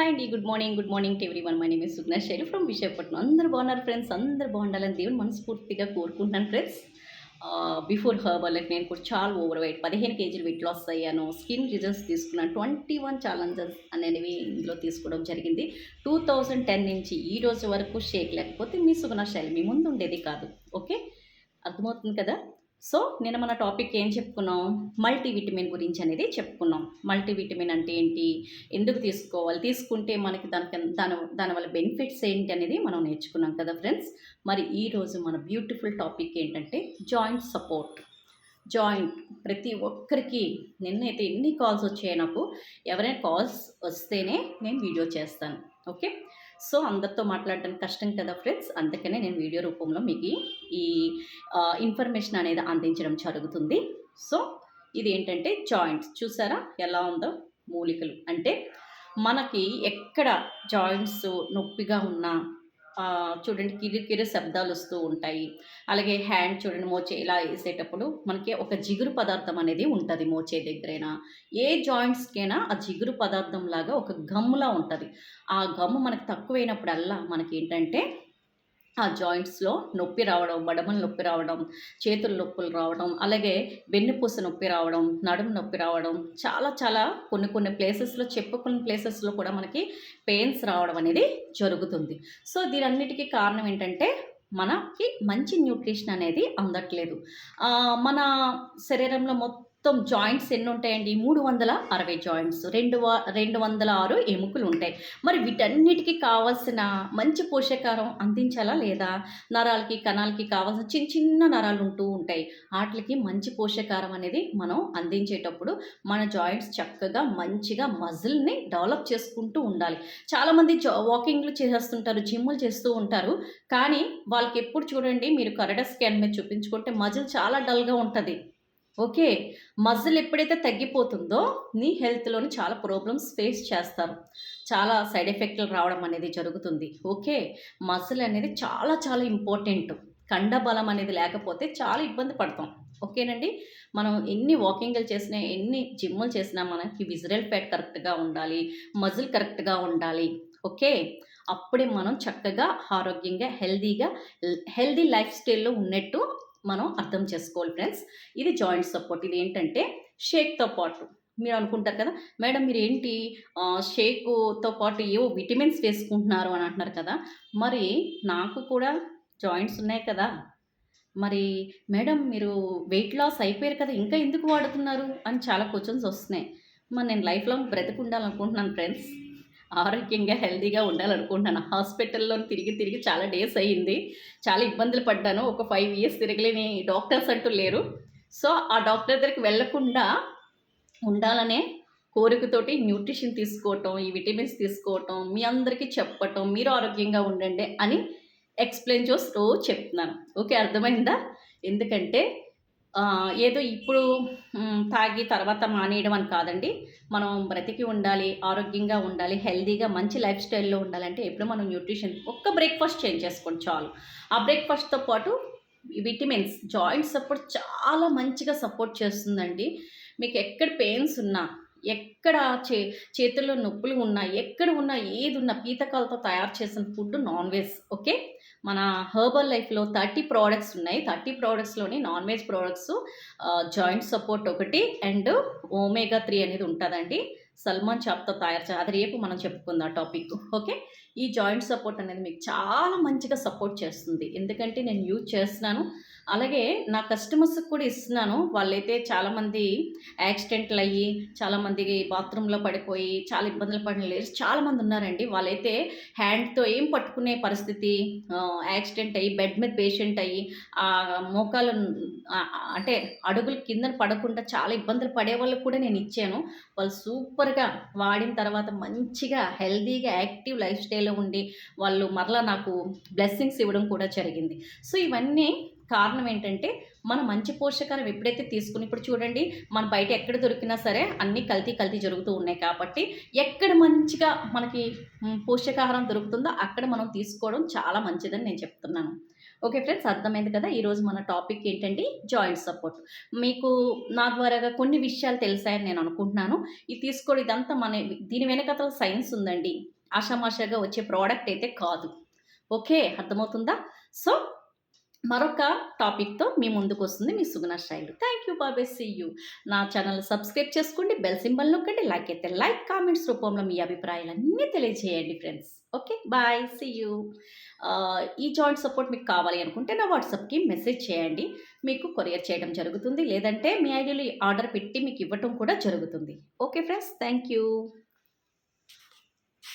Hi అండి good morning good morning to everyone my name is Sugna Shaili from Visakhapatnam అందరూ బాగున్నారు friends అందరూ బాగుండాలని దేవుని మనస్ఫూర్తిగా కోరుకుంటున్నాను ఫ్రెండ్స్ బిఫోర్ హర్బల్ లైఫ్ నేను కూడా చాలా ఓవర్ వెయిట్ పదిహేను కేజీలు వెయిట్ లాస్ అయ్యాను. స్కిన్ రిజల్ట్స్ తీసుకున్నాను. ట్వంటీ వన్ ఛాలెంజెస్ అనేవి ఇందులో తీసుకోవడం జరిగింది. టూ థౌజండ్ టెన్ నుంచి ఈ రోజు వరకు షేక్ లేకపోతే మీ సుగుణ శైలి మీ ముందు ఉండేది కాదు. ఓకే అర్థమవుతుంది కదా? సో నేను మన టాపిక్ ఏం చెప్పుకున్నాం? మల్టీవిటమిన్ గురించి అనేది చెప్పుకున్నాం. మల్టీవిటమిన్ అంటే ఏంటి? ఎందుకు తీసుకోవాలి? తీసుకుంటే మనకి దానికి దాని దానివల్ల బెనిఫిట్స్ ఏంటి అనేది మనం నేర్చుకున్నాం కదా ఫ్రెండ్స్. మరి ఈరోజు మన బ్యూటిఫుల్ టాపిక్ ఏంటంటే జాయింట్ సపోర్ట్. జాయింట్ ప్రతి ఒక్కరికి నిన్నైతే ఎన్ని కాల్స్ వచ్చాయి నాకు ఎవరైనా కాల్స్ వస్తేనే నేను వీడియో చేస్తాను. ఓకే? సో అందరితో మాట్లాడడానికి కష్టం కదా ఫ్రెండ్స్. అందుకనే నేను వీడియో రూపంలో మీకు ఈ ఇన్ఫర్మేషన్ అనేది అందించడం జరుగుతుంది. సో ఇది ఏంటంటే జాయింట్స్ చూసారా? ఎలా ఉందో? మూలికలు. అంటే మనకి ఎక్కడ జాయింట్స్ నొప్పిగా ఉన్నా చూడండి కిరి కిరి శబ్దాలు వస్తూ ఉంటాయి. అలాగే హ్యాండ్ చూడండి మోచే ఇలా వేసేటప్పుడు మనకి ఒక జిగురు పదార్థం అనేది ఉంటుంది మోచే దగ్గరైనా. ఏ జాయింట్స్కైనా ఆ జిగురు పదార్థం లాగా ఒక గమ్ములా ఉంటుంది. ఆ గమ్ము మనకు తక్కువైనప్పుడల్లా మనకి ఏంటంటే ఆ జాయింట్స్లో నొప్పి రావడం మడమలు నొప్పి రావడం చేతుల నొప్పులు రావడం అలాగే వెన్నుపూస నొప్పి రావడం నడుము నొప్పి రావడం చాలా చాలా కొన్ని కొన్ని ప్లేసెస్లో చెప్పుకున్న ప్లేసెస్లో కూడా మనకి పెయిన్స్ రావడం అనేది జరుగుతుంది. సో దీనన్నిటికీ కారణం ఏంటంటే మనకి మంచి న్యూట్రిషన్ అనేది అందట్లేదు. మన శరీరంలో మొత్తం జాయింట్స్ ఎన్ని ఉంటాయండి మూడు వందల అరవై జాయింట్స్. రెండు రెండు వందల ఆరు ఎముకలు ఉంటాయి. మరి వీటన్నిటికీ కావాల్సిన మంచి పోషకారం అందించాలా లేదా? నరాలకి కణాలకి కావాల్సిన చిన్న చిన్న నరాలు ఉంటూ ఉంటాయి. వాటికి మంచి పోషకారం అనేది మనం అందించేటప్పుడు మన జాయింట్స్ చక్కగా మంచిగా మజిల్ని డెవలప్ చేసుకుంటూ ఉండాలి. చాలామంది జా వాకింగ్లు చేసేస్తుంటారు జిమ్లు చేస్తూ ఉంటారు. కానీ వాళ్ళకి ఎప్పుడు చూడండి మీరు కరడ స్కాన్ మీద చూపించుకుంటే మజిల్ చాలా డల్గా ఉంటుంది. ఓకే మజిల్ ఎప్పుడైతే తగ్గిపోతుందో నీ హెల్త్లోని చాలా ప్రాబ్లమ్స్ ఫేస్ చేస్తారు. చాలా సైడ్ ఎఫెక్ట్లు రావడం అనేది జరుగుతుంది. ఓకే మజిల్ అనేది చాలా చాలా ఇంపార్టెంట్. కండ బలం అనేది లేకపోతే చాలా ఇబ్బంది పడతాం. ఓకేనండి? మనం ఎన్ని వాకింగ్లు చేసినా ఎన్ని జిమ్లు చేసినా మనకి విజరల్ ఫ్యాట్ కరెక్ట్గా ఉండాలి మజిల్ కరెక్ట్గా ఉండాలి. ఓకే అప్పుడే మనం చక్కగా ఆరోగ్యంగా హెల్దీగా హెల్దీ లైఫ్ స్టైల్లో ఉన్నట్టు మనం అర్థం చేసుకోవాలి ఫ్రెండ్స్ ఇది జాయింట్ సపోర్ట్ ఇది ఏంటంటే షేక్తో పాటు. మీరు అనుకుంటారు కదా మేడం మీరు ఏంటి? షేక్తో పాటు ఏవో విటమిన్స్ వేసుకుంటున్నారు అని అంటున్నారు కదా. మరి నాకు కూడా జాయింట్స్ ఉన్నాయి కదా. మరి మేడం మీరు వెయిట్ లాస్ అయిపోయారు కదా ఇంకా ఎందుకు వాడుతున్నారు? అని చాలా క్వశ్చన్స్ వస్తున్నాయి. మరి నేను లైఫ్ లాంగ్ బ్రతికి ఉండాలనుకుంటున్నాను ఫ్రెండ్స్ ఆరోగ్యంగా హెల్దీగా ఉండాలనుకుంటున్నాను. హాస్పిటల్లో తిరిగి తిరిగి చాలా డేస్ అయ్యింది. చాలా ఇబ్బందులు పడ్డాను. ఒక ఫైవ్ ఇయర్స్ తిరగలేని డాక్టర్స్ అంటూ లేరు. సో ఆ డాక్టర్ దగ్గరికి వెళ్ళకుండా ఉండాలనే కోరికతోటి న్యూట్రిషన్ తీసుకోవటం ఈ విటమిన్స్ తీసుకోవటం మీ అందరికీ చెప్పటం మీరు ఆరోగ్యంగా ఉండండి అని ఎక్స్ప్లెయిన్ చేస్తూ చెప్తున్నాను. ఓకే అర్థమైందా? ఎందుకంటే ఏదో ఇప్పుడు తాగి తర్వాత మానేయడం అని కాదండి. మనం బ్రతికి ఉండాలి ఆరోగ్యంగా ఉండాలి హెల్దీగా మంచి లైఫ్ స్టైల్లో ఉండాలంటే ఎప్పుడు మనం న్యూట్రిషన్ ఒక్క బ్రేక్ఫాస్ట్ చేంజ్ చేసుకోండి చాలు. ఆ బ్రేక్ఫాస్ట్తో పాటు విటమిన్స్ జాయింట్ సపోర్ట్ చాలా మంచిగా సపోర్ట్ చేస్తుందండి. మీకు ఎక్కడ పెయిన్స్ ఉన్నా ఎక్కడ చే చేతుల్లో నొప్పులు ఉన్నా ఎక్కడ ఉన్నా ఏది ఉన్నా పీతకాలతో తయారు చేసిన ఫుడ్ నాన్ వెజ్ ఓకే? మన హర్బల్ లైఫ్లో థర్టీ ప్రోడక్ట్స్ ఉన్నాయి. Thirty ప్రోడక్ట్స్లోని non veg products joint support ఒకటి అండ్ ఓమేగా త్రీ అనేది ఉంటుందండి. సల్మాన్ చాప్తో తయారు చే అది రేపు మనం చెప్పుకుందాం టాపిక్. ఓకే? ఈ జాయింట్ సపోర్ట్ అనేది మీకు చాలా మంచిగా సపోర్ట్ చేస్తుంది. ఎందుకంటే నేను యూజ్ చేస్తున్నాను. అలాగే నా కస్టమర్స్కి కూడా ఇస్తున్నాను. వాళ్ళైతే చాలామంది యాక్సిడెంట్లు అయ్యి చాలామంది బాత్రూంలో పడిపోయి చాలా ఇబ్బందులు పడిన లేడీస్ చాలామంది ఉన్నారండి. వాళ్ళైతే హ్యాండ్తో ఏం పట్టుకునే పరిస్థితి యాక్సిడెంట్ అయ్యి బెడ్ మీద పేషెంట్ అయ్యి ఆ మోకాలు అంటే అడుగులు కింద పడకుండా చాలా ఇబ్బందులు పడే వాళ్ళకి కూడా నేను ఇచ్చాను. వాళ్ళు సూపర్గా వాడిన తర్వాత మంచిగా హెల్దీగా యాక్టివ్ లైఫ్ స్టైల్లో ఉండి వాళ్ళు మరలా నాకు బ్లెస్సింగ్స్ ఇవ్వడం కూడా జరిగింది. సో ఇవన్నీ కారణం ఏంటంటే మన మంచి పోషకాలు ఎప్పుడైతే తీసుకుని ఇప్పుడు చూడండి మన బయట ఎక్కడ దొరికినా సరే అన్నీ కల్తీ కల్తీ జరుగుతూ ఉన్నాయి కాబట్టి ఎక్కడ మంచిగా మనకి పోషకాహారం దొరుకుతుందో అక్కడ మనం తీసుకోవడం చాలా మంచిదని నేను చెప్తున్నాను. ఓకే ఫ్రెండ్స్ అర్థమైంది కదా? ఈరోజు మన టాపిక్ ఏంటంటే జాయింట్ సపోర్ట్. మీకు నా ద్వారాగా కొన్ని విషయాలు తెలిసాయని నేను అనుకుంటున్నాను. ఇది తీసుకోవడం ఇదంతా మన దీని వెనకతల సైన్స్ ఉందండి. ఆషామాషాగా వచ్చే ప్రోడక్ట్ అయితే కాదు. ఓకే అర్థమవుతుందా? సో మరొక టాపిక్తో మీ ముందుకు వస్తుంది మీ సుగుణ శైలు. థ్యాంక్ యూ బాబే సి యూ నా ఛానల్ సబ్స్క్రైబ్ చేసుకోండి బెల్ సింబల్ నొక్కండి లైక్ అయితే లైక్ కామెంట్స్ రూపంలో మీ అభిప్రాయాలన్నీ తెలియజేయండి friends okay bye see you ఈ జాయింట్ సపోర్ట్ మీకు కావాలి అనుకుంటే నా వాట్సాప్కి మెసేజ్ చేయండి. మీకు కొరియర్ చేయడం జరుగుతుంది లేదంటే మీ ఐడియాలో ఆర్డర్ పెట్టి మీకు ఇవ్వటం కూడా జరుగుతుంది. Okay friends thank you